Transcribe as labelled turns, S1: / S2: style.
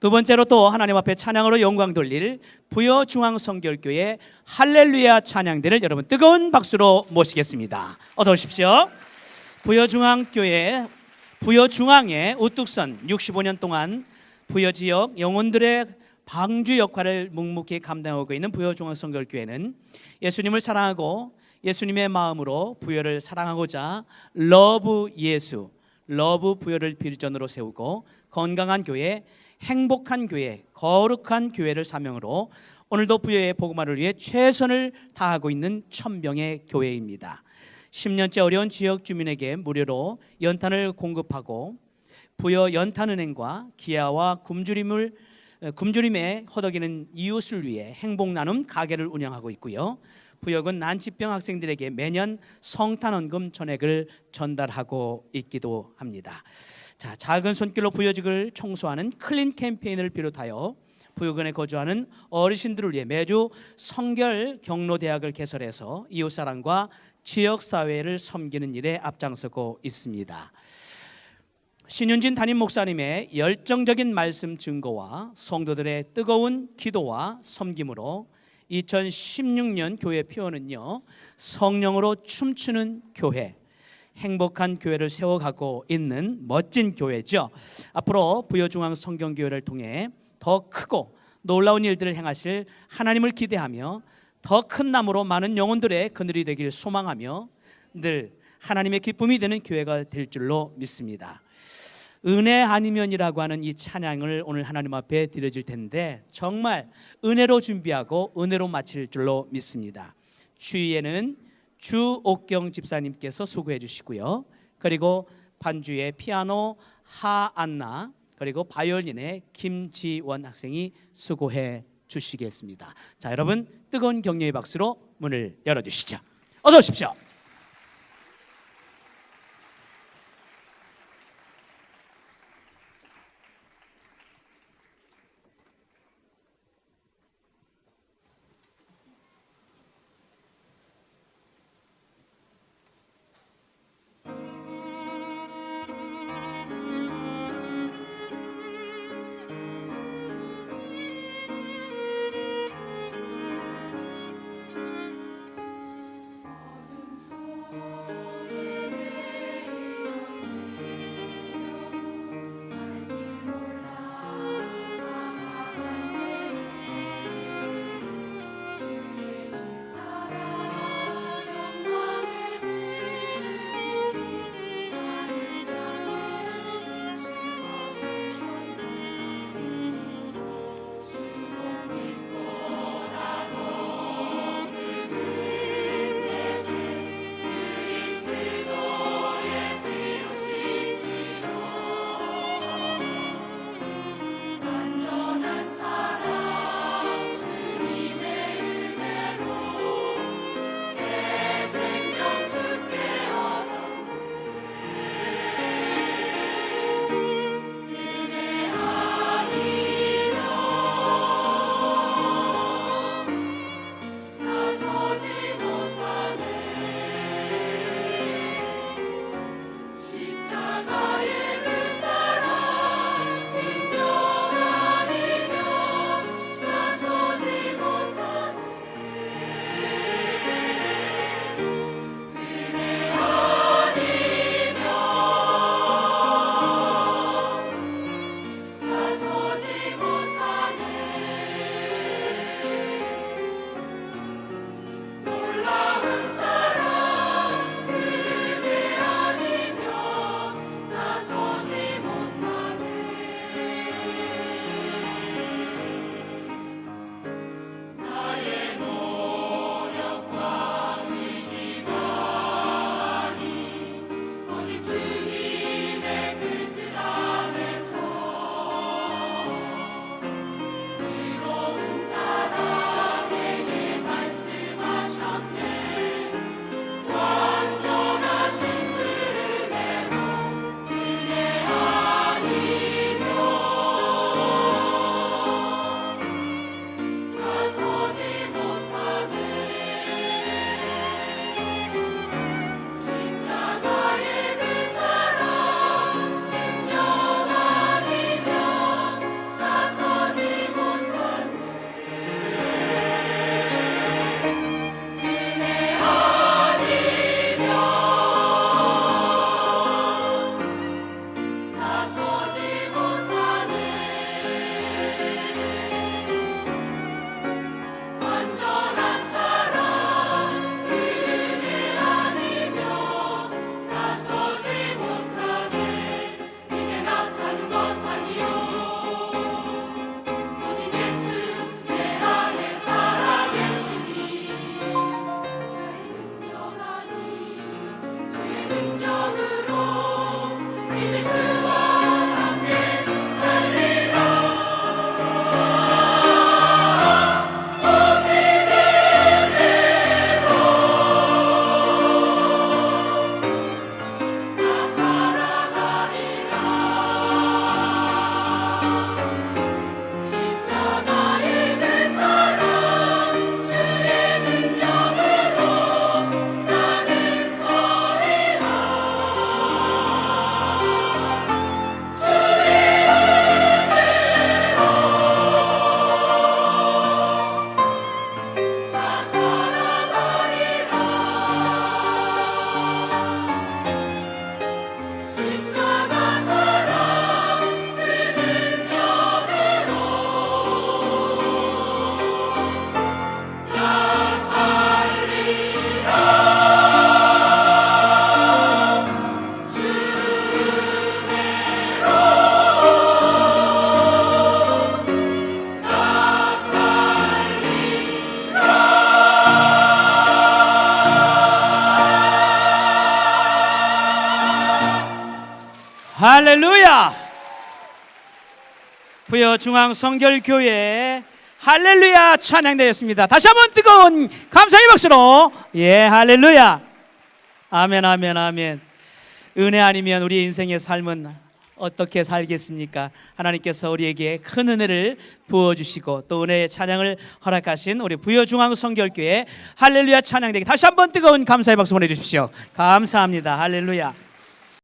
S1: 두 번째로 또 하나님 앞에 찬양으로 영광 돌릴 부여 중앙 성결교회 할렐루야 찬양대를 여러분 뜨거운 박수로 모시겠습니다. 어서 오십시오. 부여 중앙 교회 부여 중앙의 우뚝선 65년 동안 부여 지역 영혼들의 방주 역할을 묵묵히 감당하고 있는 부여 중앙 성결교회는 예수님을 사랑하고 예수님의 마음으로 부여를 사랑하고자 러브 예수 러브 부여를 비전으로 세우고 건강한 교회, 행복한 교회, 거룩한 교회를 사명으로 오늘도 부여의 복음화를 위해 최선을 다하고 있는 천병의 교회입니다. 10년째 어려운 지역 주민에게 무료로 연탄을 공급하고 부여 연탄은행과 기아와 굶주림을 어, 굶주림에 허덕이는 이웃을 위해 행복 나눔 가게를 운영하고 있고요. 부역은 난치병 학생들에게 매년 성탄원금 전액을 전달하고 있기도 합니다. 자, 작은 손길로 부여직을 청소하는 클린 캠페인을 비롯하여 부여근에 거주하는 어르신들을 위해 매주 성결 경로 대학을 개설해서 이웃 사랑과 지역 사회를 섬기는 일에 앞장서고 있습니다. 신윤진 담임 목사님의 열정적인 말씀 증거와 성도들의 뜨거운 기도와 섬김으로 2016년 교회 표어는요 성령으로 춤추는 교회 행복한 교회를 세워가고 있는 멋진 교회죠. 앞으로 부여중앙 성경교회를 통해 더 크고 놀라운 일들을 행하실 하나님을 기대하며 더 큰 나무로 많은 영혼들의 그늘이 되길 소망하며 늘 하나님의 기쁨이 되는 교회가 될 줄로 믿습니다 은혜 아니면이라고 하는 이 찬양을 오늘 하나님 앞에 드려질 텐데 정말 은혜로 준비하고 은혜로 마칠 줄로 믿습니다. 주위에는 주옥경 집사님께서 수고해 주시고요. 그리고 반주의 피아노 하안나 그리고 바이올린의 김지원 학생이 수고해 주시겠습니다. 자, 여러분 뜨거운 격려의 박수로 문을 열어 주시죠. 어서 오십시오. 할렐루야. 부여 중앙 성결교회 할렐루야 찬양되었습니다. 다시 한번 뜨거운 감사의 박수로 예 할렐루야. 아멘 아멘 아멘. 은혜 아니면 우리 인생의 삶은 어떻게 살겠습니까? 하나님께서 우리에게 큰 은혜를 부어 주시고 또 은혜의 찬양을 허락하신 우리 부여 중앙 성결교회 할렐루야 찬양되기 다시 한번 뜨거운 감사의 박수 보내 주십시오. 감사합니다. 할렐루야.